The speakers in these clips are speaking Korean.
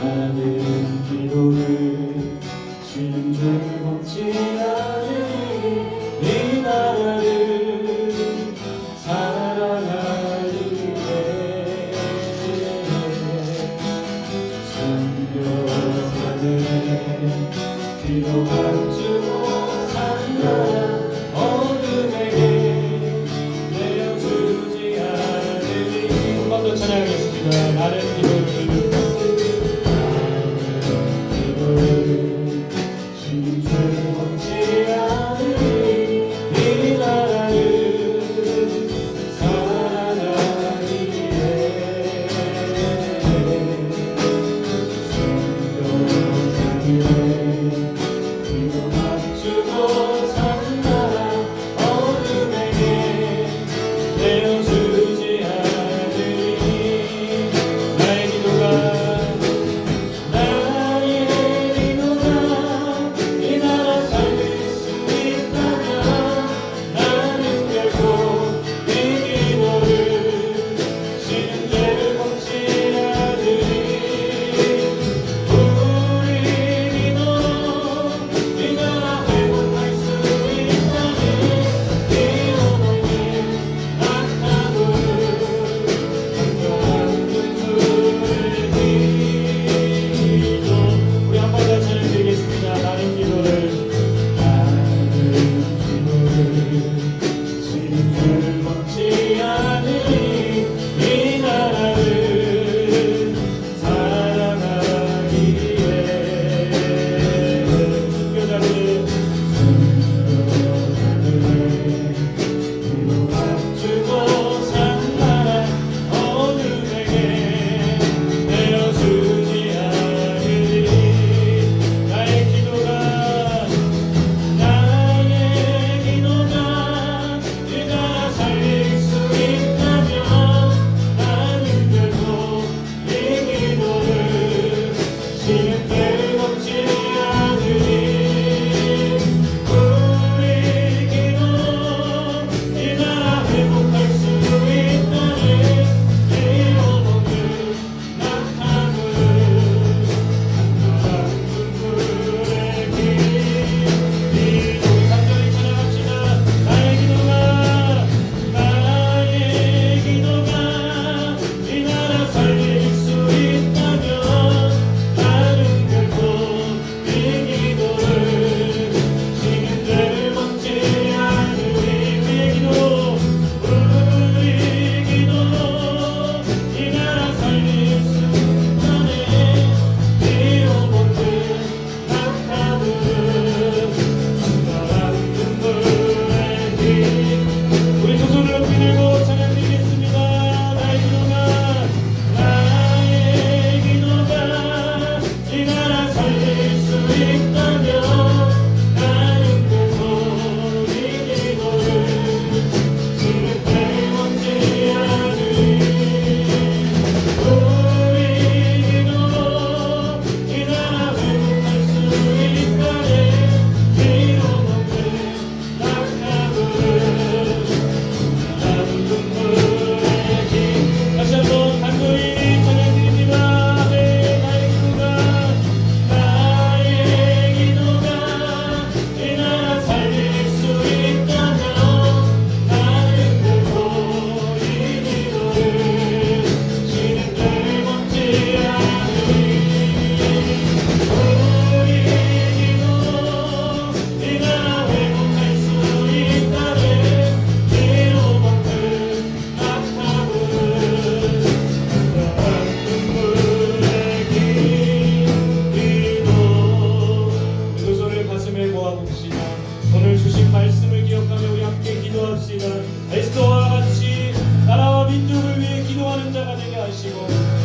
나는 기도를 신주없지 않으니 나라를 사랑하리에 성령하는 기도 감추고 산다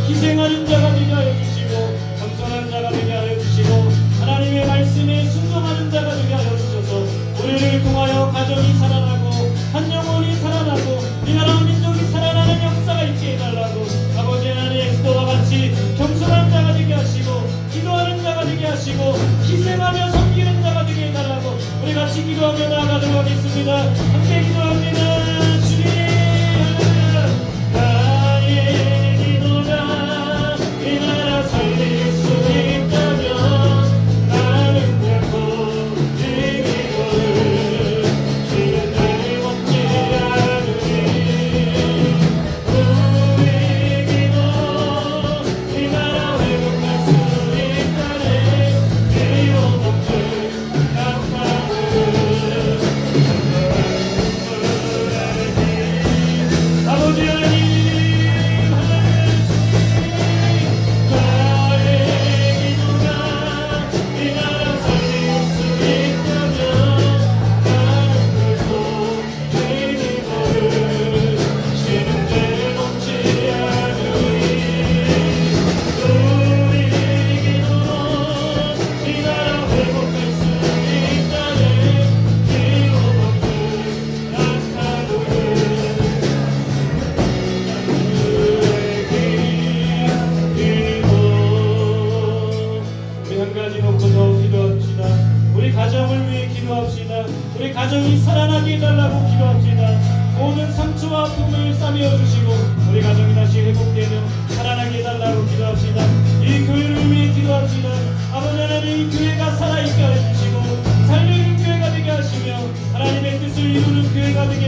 희생하는 자가 되게 하여 주시고 겸손한 자가 되게 하여 주시고 하나님의 말씀에 순종하는 자가 되게 하여 주셔서 우리를 통하여 가정이 살아나고 한 영혼이 살아나고 이 나라 민족이 살아나는 역사가 있게 해달라고 아버지 하나님 엑스도와 같이 겸손한 자가 되게 하시고 기도하는 자가 되게 하시고 희생하며 섬기는 자가 되게 해달라고 우리 같이 기도하며 나아가도록 하겠습니다. 함께 기도합니다. 가정이 살아나게 해달라고 기도합시다. 모든 상처와 아픔을 싸매어 주시고 우리 가정이 다시 회복되며 살아나게 해달라고 기도합시다. 이 교회를 위해 기도합시다. 아버지 하나님 이 교회가 살아있게 해주시고 살리는 교회가 되게 하시며 하나님의 뜻을 이루는 교회가 되게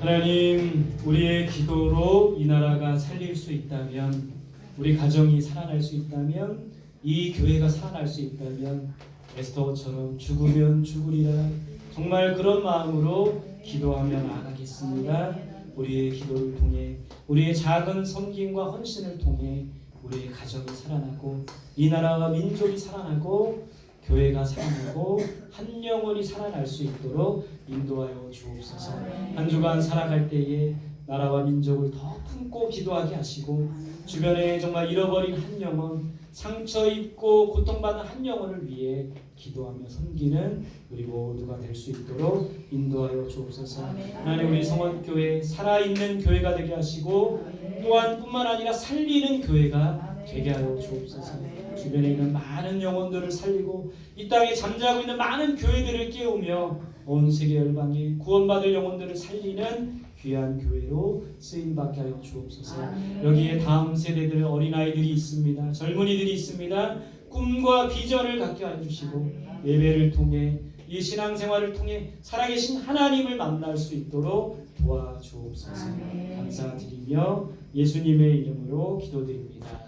하나님, 우리의 기도로 이 나라가 살릴 수 있다면, 우리 가정이 살아날 수 있다면, 이 교회가 살아날 수 있다면, 에스더처럼 죽으면 죽으리라. 정말 그런 마음으로 기도하며 나아가겠습니다. 우리의 기도를 통해, 우리의 작은 섬김과 헌신을 통해, 우리의 가정이 살아나고, 이 나라와 민족이 살아나고, 교회가 살아나고, 한 영혼이 살아날 수 있도록 인도하여 주옵소서. 한 주간 살아갈 때에 나라와 민족을 더 품고 기도하게 하시고 주변에 정말 잃어버린 한 영혼 상처 입고 고통받는 한 영혼을 위해 기도하며 섬기는 우리 모두가 될 수 있도록 인도하여 주옵소서. 하나님 우리 성원교회 살아있는 교회가 되게 하시고 또한 뿐만 아니라 살리는 교회가 되게 하여 주옵소서. 주변에 있는 많은 영혼들을 살리고 이 땅에 잠자고 있는 많은 교회들을 깨우며 온 세계 열방에 구원받을 영혼들을 살리는 귀한 교회로 쓰임 받게 하여 주옵소서. 여기에 다음 세대들 어린아이들이 있습니다. 젊은이들이 있습니다. 꿈과 비전을 갖게 하여 주시고 예배를 통해 이 신앙생활을 통해 살아계신 하나님을 만날 수 있도록 도와주옵소서. 감사드리며 예수님의 이름으로 기도드립니다.